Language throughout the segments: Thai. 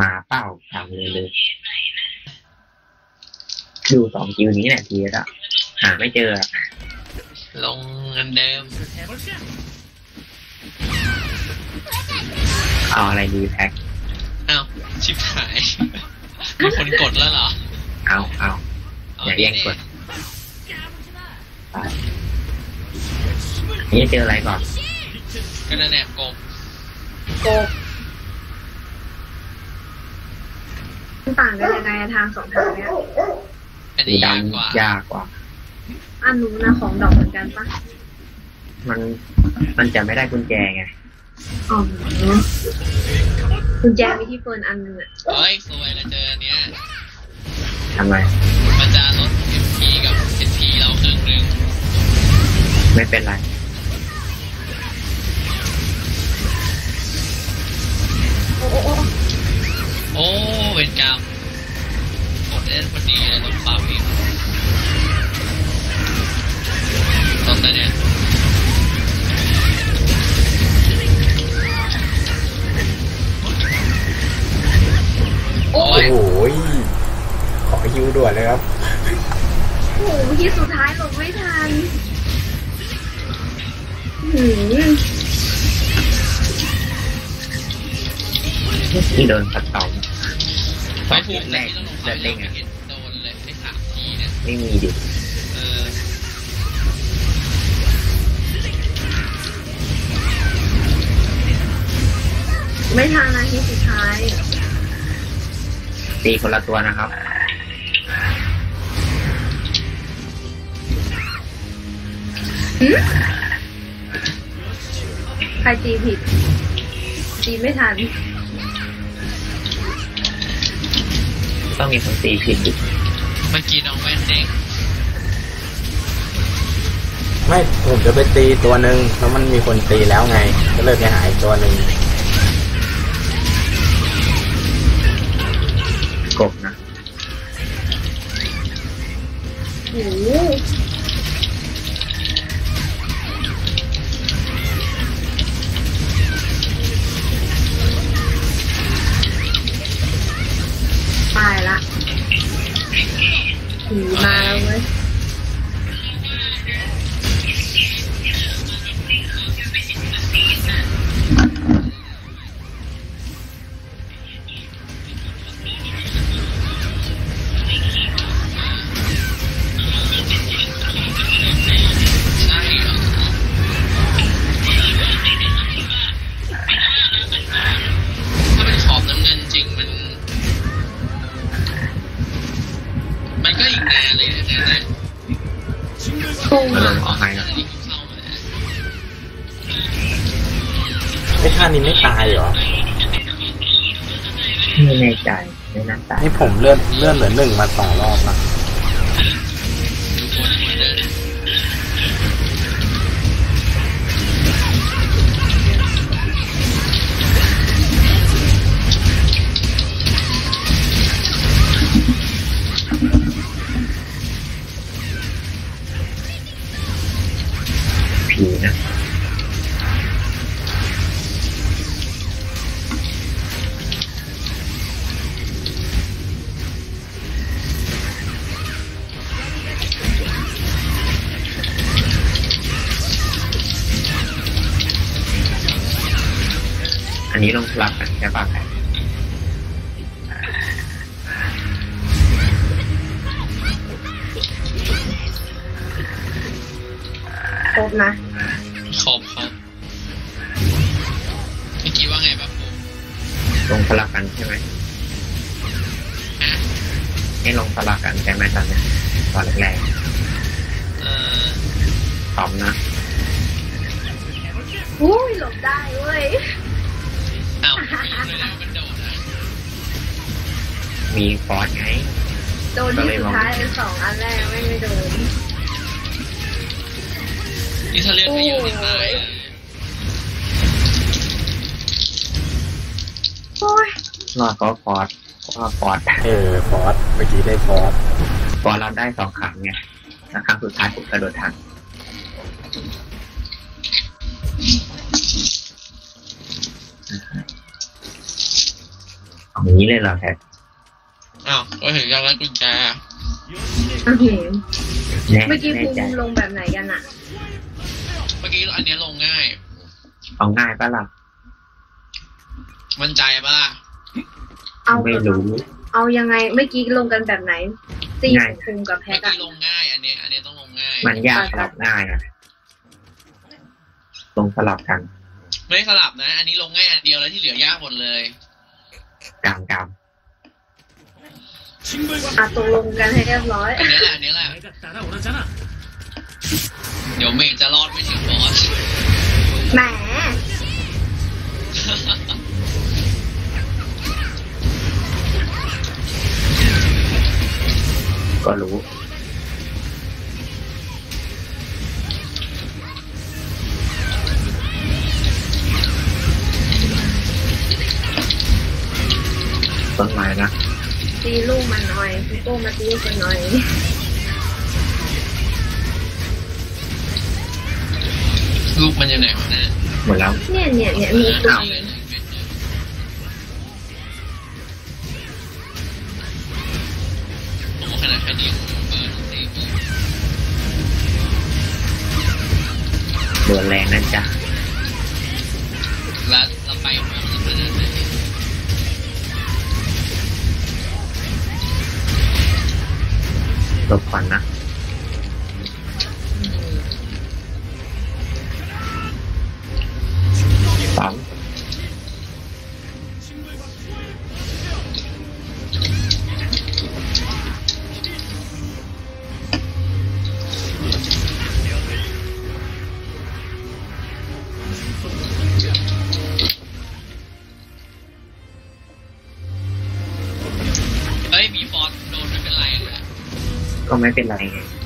มาเป้าทำเลยเลยดูสองคิวนี้แหละทีละหาไม่เจออะลงเงินเดิม เอาอะไรดีแพ็คอ้าวชิบหายมีคนกดแล้วเหรอ เอาเอาเอย่าแย่งกดไปนี่เจออะไรก่อน ก็นั่นแหละกบโกกมัน ต่างกันยังไงอะทางสองทางเนี้ยอันสีนี้ดยากกว่าำยากกว่าอันนู้นนะของดอกเหมือนกันปะมันมันจะไม่ได้กุญแจไงอ๋อกุญแจมีที่เฟิร์นอันหนึงอะเฮ้ยสวยแล้วเจออันเนี้ยทำไมมันจะลด MP กับ SP เราครึ่งหนึ่งไม่เป็นไรโอ้โอ้โอ้โอ้เวรกรรมกด เล่นพอดีเลยต้องปั๊มอีกตอนนั้นเนี่ยโอ้โอ้ยโอ้โหขอฮิวด่วนเลยครับ โหเมื่อกี้สุดท้ายหลบไม่ทันหืมที่โดนปัดตอมไปถูกแต่ที่เราลงไปเดินเล่เล่นนอะ ไม่มีดิเออไม่ทันนาทีสุดท้าย ตีคนละตัวนะครับ ใครตีผิด ตีไม่ทัน ต้องมีคนตีผิดดิเมื่อกี้น้อง แดงไม่ผมจะไปตีตัวหนึ่งแล้วมันมีคนตีแล้วไง ก็เลยไปหายตัวหนึ่ง หนึ่งมาสอง ได้เว้ยอ้าวเลยนะมันโดดอะมีฟอร์สไงโดนที่สุดท้ายเป็นสองอันแรกไม่ไม่โดนนี่ถ้าเลือกไม่อยู่ในตายเลยโอ้ยรอดเพราะฟอร์สเพราะว่าฟอร์สเออฟอสเมื่อกี้ได้ฟอสฟอร์สเราได้สองครั้งไงแล้วครั้งสุดท้ายผมกระโดดทันเอาอย่างนี้เลยเหรอแพทอ้าวก็เห็นยังไงกุญแจอื้อหือแน่เมื่อกี้แน่ภูใจมิลงแบบไหนกันอะเมื่อกี้อันเนี้ยลงง่าย เอาง่ายปะล่ะมั่นใจปะล่ะเอาไม่รู้ เอายังไงเมื่อกี้ลงกันแบบไหนตีง่าย ภูมิกับแพเมื่อทอะกี้ลงง่าย อันเนี้ยอันเนี้ยต้องลงง่าย มันยากสลับง่ายอะลงสลับกันไม่ได้สลับนะ อันนี้ลงง่ายอันเดียวแล้วที่เหลือยากหมดเลย กลางกลางอะตกลงกันให้เรียบร้อยอันเนี้ยแหละอันเนี้ยแหละเดี๋ยวเมย์จะรอดไม่ถึงบอสแหมก็รู้ ต้นไม้นะตีลูกมันหน่อยพี่โก้มาตีกันหน่อยลูกมันอยู่ไหนวะเนี่ยหมดแล้วเนี่ยเนี่ยเนี่ยมีตัว ก็ไม่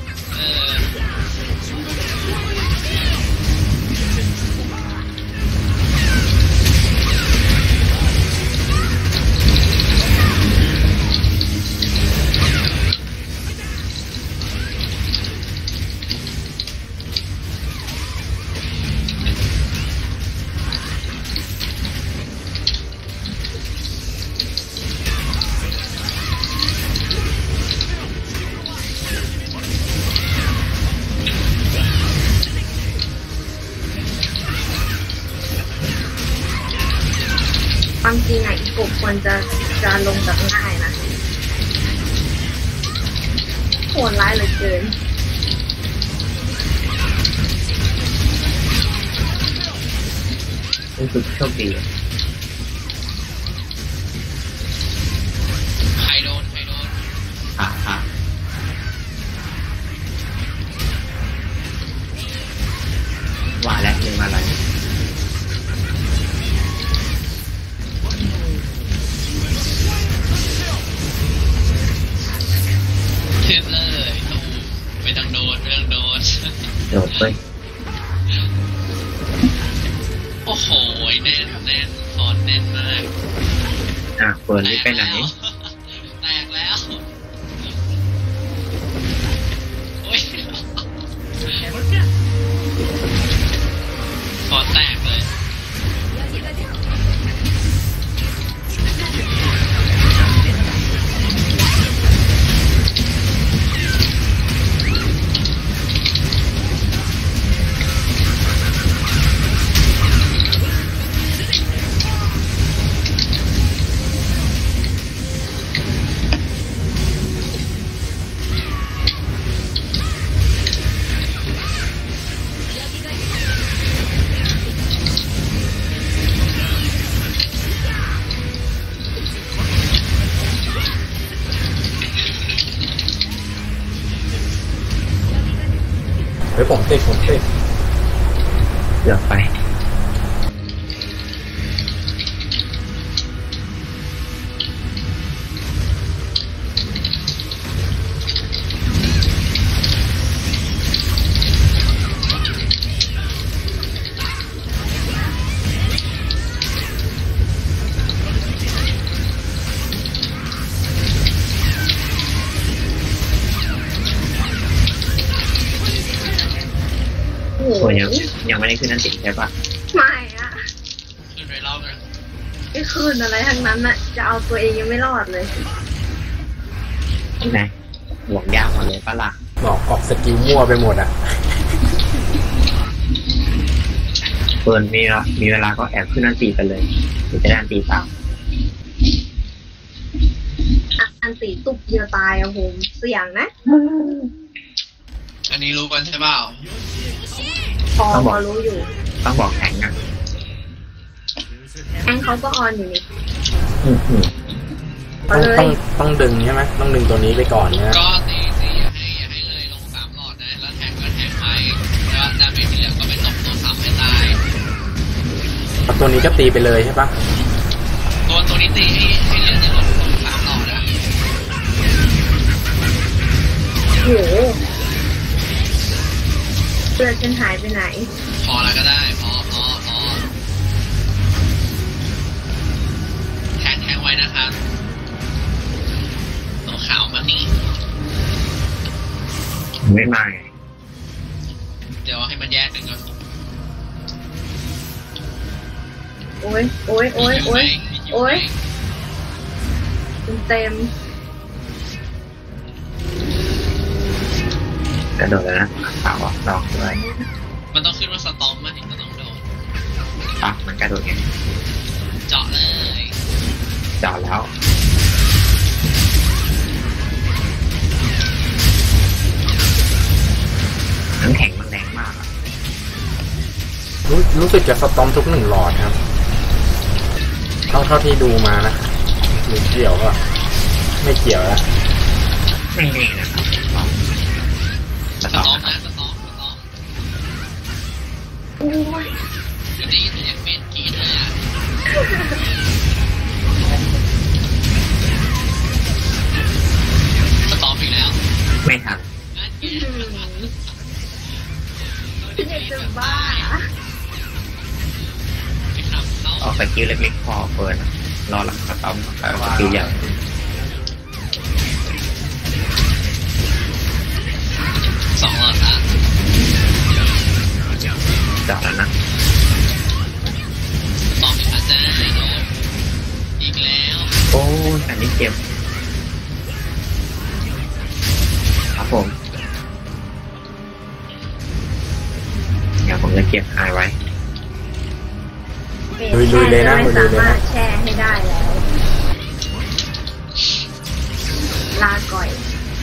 ยังยังไม่ได้ขึ้นนันติใช่ปะไม่อะขึ้นไปรอบนึงไม่คืนอะไรทั้งนั้นน่ะจะเอาตัวเองยังไม่รอดเลยไงหวงยากมาเลยปะล่ะบอกออกสกิลมั่วไปหมดอะเฟิร์นมีละมีเวลาก็แอบขึ้นนันตีไปเลยหรือจะได้อันตีตามอะอันตีตุบเดียวตายอะโหมเสี่ยงนะ อันนี้รู้กันใช่เปล่า พอพอรู้อยู่ ต้องบอกแข็งนะแองเขาก็ออนอยู่นี่อืมอืมเอาต้องเลต้อยงต้องดึงใช่ไหมต้องดึงตัวนี้ไปก่อนนะก็ตีตีอย่าให้อย่าให้เลยลงสามหลอดนะแล้วแทงก็แทงไปแล้วดาเมจที่เหลือก็ไปตบตัวสับให้ตายเอาตัวนี้ก็ตีไปเลยใช่ปะตัวตัวนี้ตีให้ให้เหลือในลงลงสามหลอดนะโห เลือดฉันหายไปไหน พอแล้วก็ได้ พอพอพอแทงแทงไว้นะครับตัวขาวมานี่ไม่มาไงเดี๋ยวให้มันแยกกันก่อนโอ้ยโอ้ยโอ้ยโอ้ยโอ๊ยเต็ม กระโดดเลยนะเปล่าออกดอกด้วยมันต้องขึ้นว่าสตอมมาถึงจะต้องโดนอะมันกระโดดไงเจาะเลยเจอดแล้วน้ำแข็งมันแรงมากอะรู้รู้สึกจะสตอมทุกหนึ่งหลอดครับ เท่าเท่าที่ดูมานะหรือเกี่ยวก็ไม่เกี่ยวแล้วไม่แน่นะ รอหลังสตอมแล้วสกิลใหญ่สองหลอดละจอดแล้วนะสอมอีกแล้วจ้าโดนอีกแล้ว โอ้อันนี้เจ็บครับผมเดี๋ยวผมจะเก็บหายไว้ลุยลุยเลยนะลุยสาเลยนะ แช่ให้ได้แล้ว ลาก่อย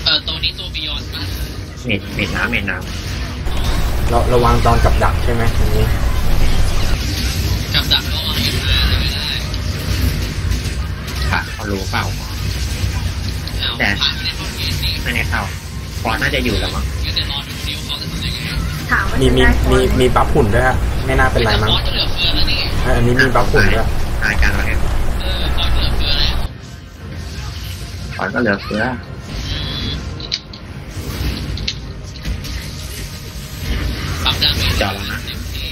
เออตัวนี้ตัวบิยอนป่ะเม็ดเม็ดน้ำเม็ดน้เราระวังตอนกับดักใช่ไหมอันนี้กับดักก็วางเอ็มอาร์เลยไม่ได้ำค่ะเขารู้เปล่าเอาแต่ ผ่านไปในห้องเกมนี้ไม่ได้เข้าพอน่าจะอยู่แล้วมั้งเดี๋ยวจะรอดูนิ้วเขาจะทำยังไงถามว่ามีจะมีได้คมีนมีบัฟหุ่นด้วยฮะไม่น่าเป็นไรมั้งบอสจะเหลือเฟือแล้วนี่ เอออันนี้มีบัฟหุ่นด้วย รายการเราเนี่ยเออ พอนก็เหลือเฟือปั๊มดาเมจจอดแล้วนะเต็มที่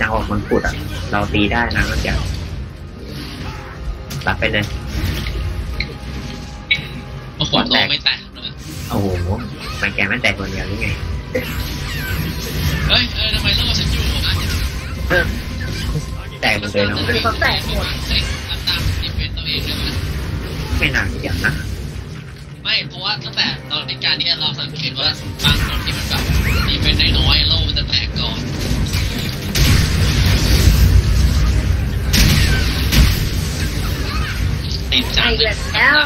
จังหวะมันปุดอะ เราตีได้นะมันจะรับไปเลยโอ้โหโตไม่แตกเลยโอ้โหมันแกไม่แตกคนเดียวหรือไง เฮ้ยเออทำไมโล่ฉันอยู่อะเออแตกหมดเลยเนาะคือเขาแตกหมดเฮ้ยทำตามดิเฟนตัวเองเลยนะไม่นานอย่างนะไม่เพราะว่าตั้งแต่ตอนในการนี้เราสังเกตว่าบางคนที่มันแบบดิเฟนน้อยๆโล่มันจะแตกก่อนติดจังเลยไปแล้ว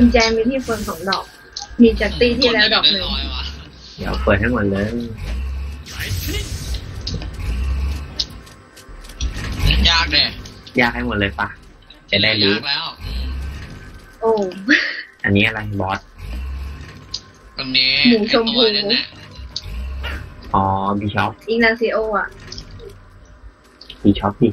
กุญแจมีที่เฟิร์นสองดอก มีจากตีที่แล้วดอกหนึ่งร้อยวะเดี๋ยวเปิดให้หมดเลยยากเด้ยากให้หมดเลยปะจะได้รู้ยากแล้วอืมโอ้อันนี้อะไรบอสตรงนี้หมูชมพูไอ้ตัวนั่นน่ะอ๋อบีช็อปอิงนาซิโออะบีช็อปดิ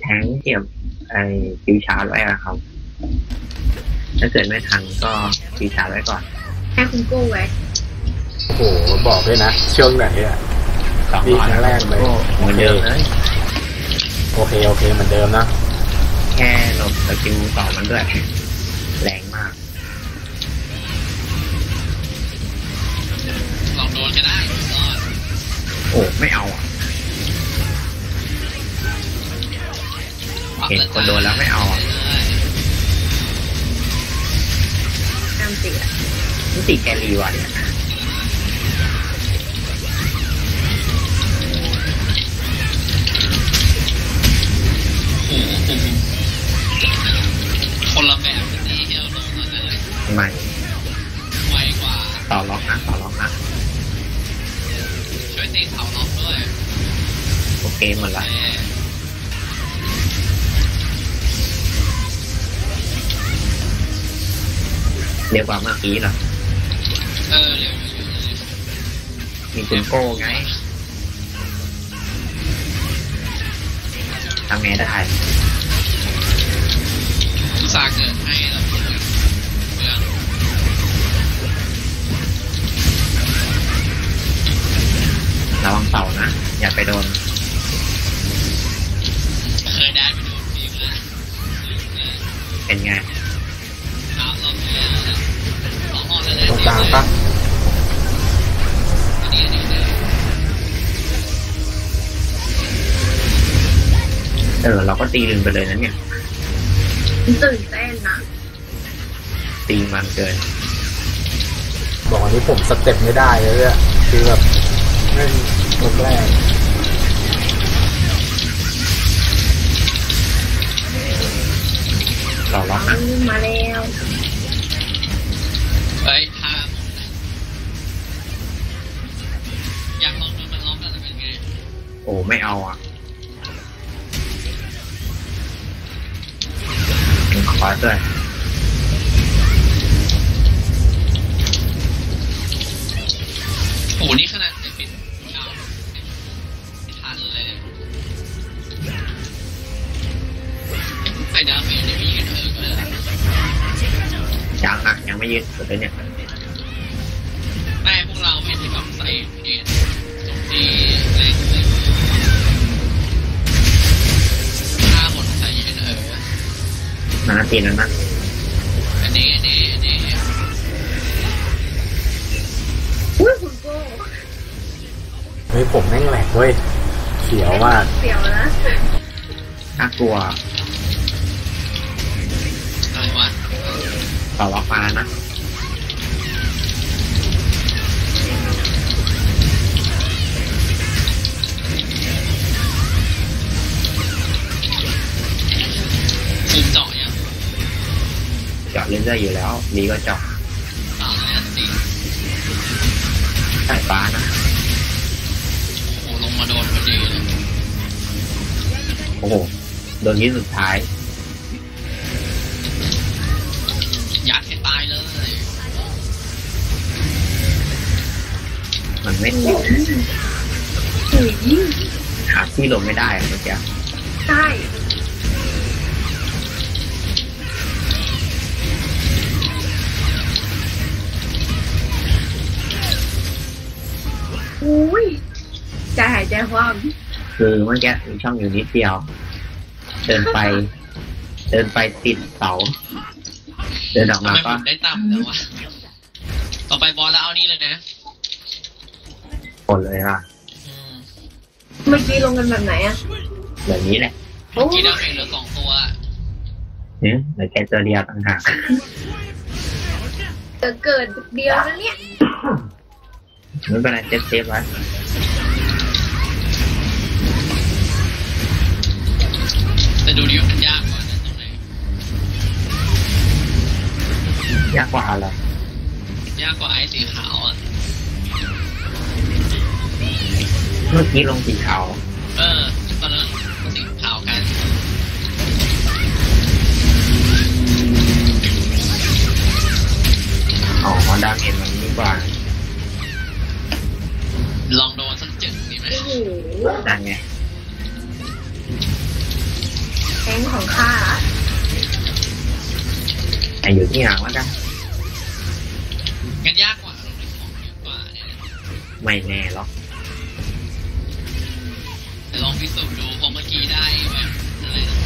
แทงเก็บไอ้คิวชาร์จไว้อะครับ ถ้าเกิดไม่ทันก็คิวชาร์จไว้ก่อนให้คุณโก้ไว้โอ้โหบอกด้วยนะ ช่วงไหนอะสองดีร้อยครั้งแรกเลยโอ้เหมือนเดิมเลยโอเค โอเคเหมือนเดิมนะ แค่หลบสกิลสองมันด้วย แรงมาก ลองโดนก็ได้ก็โอ้ ไม่เอาอะ เห็นคนโดนแล้วไม่เอาอะตามติอะนี่ติแกรีว่ะเนี่ย กว่าเมื่อกี้เหรอเออเร็วเร็วเร็วเร็วมีคุณโก้ไงทำไงได้อุตส่าห์เกิดให้เราเพื่อนเพื่อนระวังเสานะ อย่าไปโดน เคยได้ไปโดนทีมแล้วเป็นไง ปะอันนี้อันนี้เลยเออเราก็ตีลืมไปเลยนะเนี่ยตื่นเต้นนะตีมันเกิน บอกอันนี้ผมสเต็ปไม่ได้เลยเนี่ยคือแบบเล่นยกแรกต่อล็อกนะอืมมาแล้วเฮ้ยถ้าอย โอ้ไม่เอาอะเป็นคอร์สด้วยโอ้โหนี่ขนาดไม่ปิดเช้าไม่ทันเลยเนี่ยไอ้ดาเมจเนี่ยมีกันเออเลยยังอะยังไม่ยืดสุดเลยเนี่ยแม่พวกเราไม่ที่แบบใส่เพจตรงที่แรง นานาทีนั้นนะอันนี้อันนี้อันนี้อุ้ยคุณโก้เฮ้ยผมแม่งแหลกเว้ยเขียวมากเสียวนะน่ากลัวอะไรวะต่อล็อกมาแล้วนะาะเรื่อยๆอยู่แล้วดีก็เจาะต่อแล้วสิสายฟ้านะโอ้ลงมาโดนพอดีเลยโอ้โห โดนที่สุดท้ายยัดให้ตายเลย มันไม่อุ้ยหาที่ลงไม่ได้อะเมื่อกี้ใช่ อุ้ยใจหายใจความคือเมื่อกี้มีช่องอยู่นิดเดียว เดินไป เดินไปติดเสา เดินออกทำมาไมผก็ มได้ต่ำเลยวะต่อไปบอลแล้วเอานี่เลยนะผลเลยอะอืมเมื่อกี้ลงกันแบบไหนอะแบบนี้แหละโอ้กี่ดาเมจเหลือสองตัวเนี่ยเหลือแค่ตัวเดียวต่างหากจะเกิดเดียวนะเนี่ย ไม่เป็นไรเซฟเซฟไว้แต่ดูดิว่ามันยากกว่านั้นตรงไหนยากกว่าอะไรยากกว่าไอ้สีขาวอะเมื่อกี้ลงสีขาวเออตอนนั้นสีขาวกันอ๋อดาเมจมันนี่กว่า ลองโดนสักเจ็ดดีไหมโอ้โหดันไงแข้งของข้าแต่อยู่ที่หางแล้วกันงั้นยากกว่าลงในของเยอะกว่าเนี่ยไม่แน่หรอกแต่ลองพิสูจน์ดูเพราะเมื่อกี้ได้แบบอะไรนะ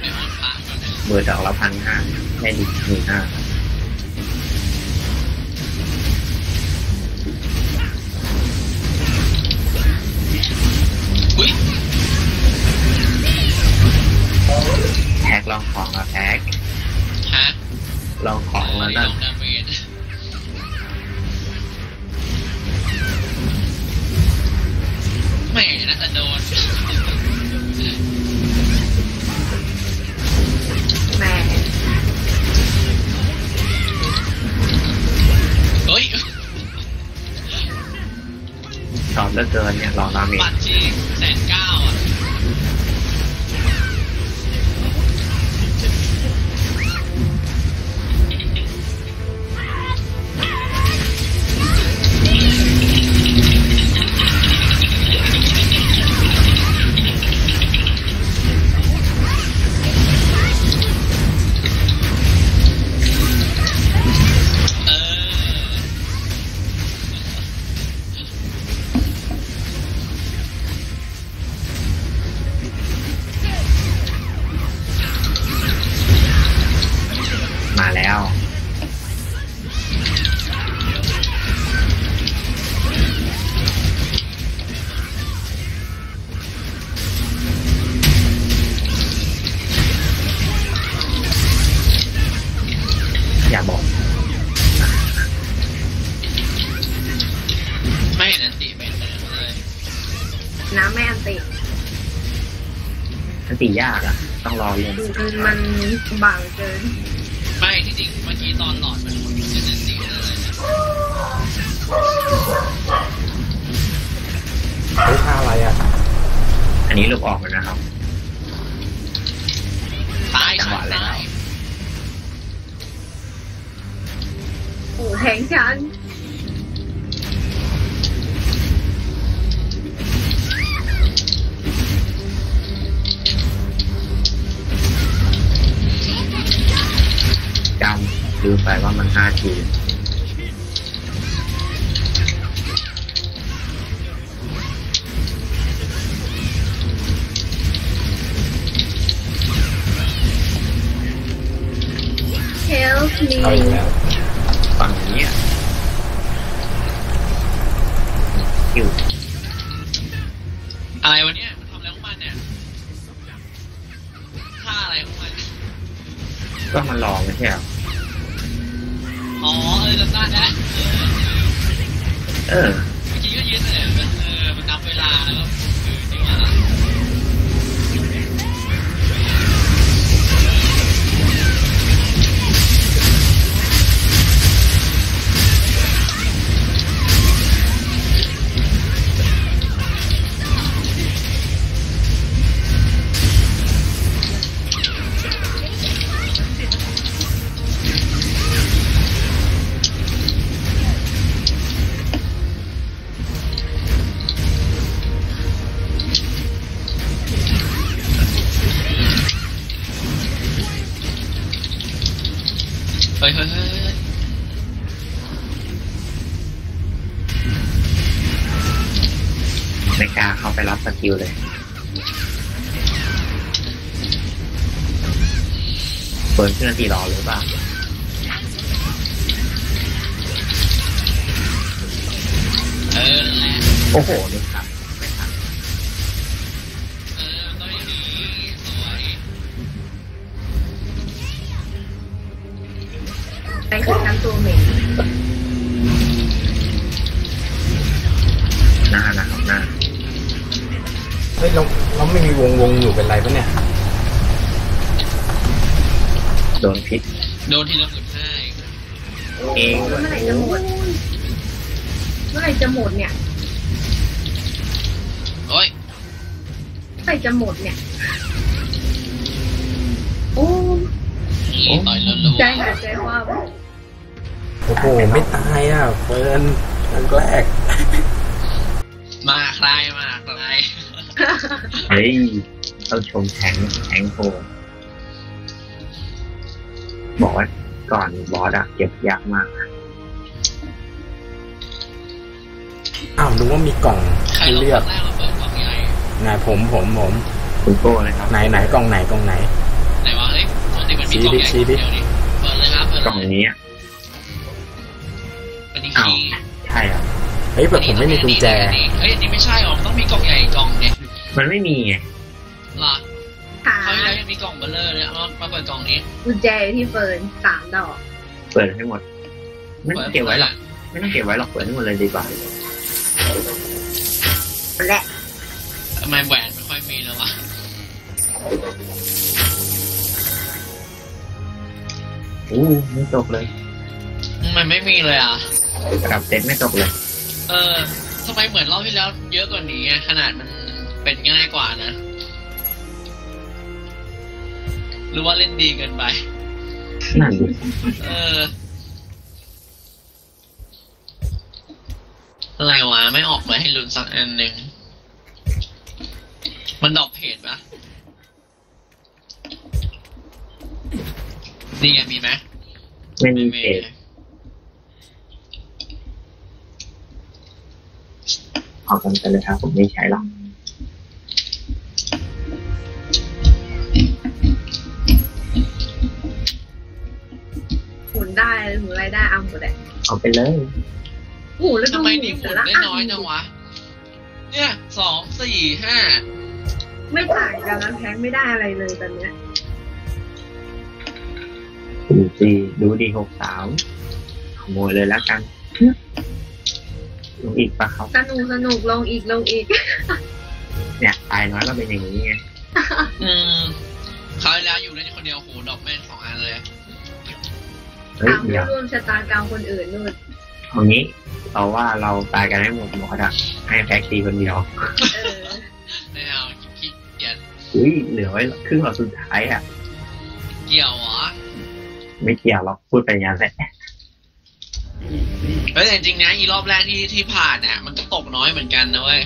เนี่ยไปห้อร์ดอกละพันห้าได้ดีหมื่นห้าแท็กลองของอะแท็กฮะลองของแล้วนั่นแม่น่าจะโดน สอบเหลือเกินเนี่ยลองดาเมจบัตรที่แสนเก้า มันบางเกินไม่ที่จริงเมื่อกี้ตอนหลอดมันหมดเป็นอันติเลยนะเฮ้ยท่าอะไรอะ อันนี้ลูกออกเลยนะครับ ตายจังหวะแล้วตายโอ้แทงฉัน ลืมไปว่ามันห้าทีเฮลมีเอาอีกแล้วฝั่งนี้อะอยู่อะไรวะเนี่ยมันทำอะไรของมันเนี่ยท่าอะไรของมันก็มันรอไม่ใช่เหรอ อ๋อเออจำได้แล้วเออเมื่อกี้ก็ยืนเลย กล้าเข้าไปรับสกิลเลยเปิดขึ้นนาทีรอหรือเปล่าเออโอ้โหนี่ครับไม่ทันตัวนี้สวยไปคือทั้งตัวเหม็น เฮ้ยเราเราไม่มีวงวงอยู่เป็นไรปะเนี่ย โดนพิษโดนทีละหมื่นห้าเองเองเมื่อไหร่จะหมด เมื่อไหร่จะหมดเนี่ยโอ้ยเมื่อไหร่จะหมดเนี่ย โอ้นี่ต่อยรัวใจหายใจว่าบโอ้โหไม่ตายอะเฟิร์นครั้งแรกๆมาใครมาใคร เฮ้ยต้องชมแทงแทงโหดบอกว่าก่อนบอสอะเก็บยากมากอ้าวรู้ว่ามีกล่องใครให้ลงเลือกแรกเราเปิดกล่องใหญ่ไหนผมผมผมคุณโก้เลยครับไหนไหนกล่องไหนกล่องไหนไหนวะเฮ้ยปกติมันมีกล่องใหญ่ชี้ดิเดียวนี่เปิดเลยครับเปิดกล่องนี้อะอันนี้อ้าวคีย์ใช่อะเฮ้ยแต่ผมไม่มีกุญแจเฮ้ยอันนี้ไม่ใช่หรอมันต้องมีกล่องใหญ่อีกกล่องเนี่ย มันไม่มีไงหรอขาเขาวที่แล้วยังมีกล่องเบลเลอร์เลยเอามาเปิดกล่องนี้กุญแจอยู่ที่เฟิร์นสามดอก เปิดให้หมดไม่ต้องเก็บไว้หรอกไม่ต้องเก็บไว้หรอกเปิดให้หมดเลยดีกว่าและทำไมแหวนไม่ค่อยมีแล้ววะอู้ไม่ตกเลยมันไม่มีเลยอะระดับเซ็ตไม่ตกเลย เออทำไมเหมือนรอบที่แล้ว เยอะกว่านี้อะขนาดมัน เป็นง่ายกว่านะ หรือว่าเล่นดีเกินไป นั่นดิเออ อะไรวะ ไม่ออกมาให้ลุ้นสักอันหนึ่ง มันดรอกเพจปะนี่ไงมีไหมไม่มีมีเศษเอากันไปเลยครับ ผมไม่ใช้หรอก ได้หมุนอะไรได้เอาหมดเลยเอาไปเลยโอ้โหแล้วดูทำไมหนี่มุนหมุแต่นละได้อันน้อยจังวะ เนี่ยสองสี่ห้าไม่ต่างกันแล้วแพ้ไม่ได้อะไรเลยตอนเนี้ยดูสิดูดีหกสามขโมยเลยแล้วกันลงอีกปะครับสนุกสนุกลงอีกลงอีก เนี่ยตายน้อยก็เป็นอย่างนี้ไงอืมคราวที่แล้วอยู่เล่นคนเดียวโหดอกแม่งสองอันเลย เฮ้ยตามเดี๋ยวร่วมชะตากรรมคนอื่นนู่นเอางี้เราว่าเราตายกันให้หมดหมดอะให้แพ็กตีคนเดียวเออไม่เอาขี้เกียจอุ้ยเหลือไว้ครึ่งหลอดสุดท้ายอะเกี่ยวเหรอไม่เกี่ยวหรอกพูดไปอย่างนั้นแหละเฮ้ยแต่จริงๆนะอีรอบแรกที่ที่ผ่านเนี่ยมันก็ตกน้อยเหมือนกันนะเว้ย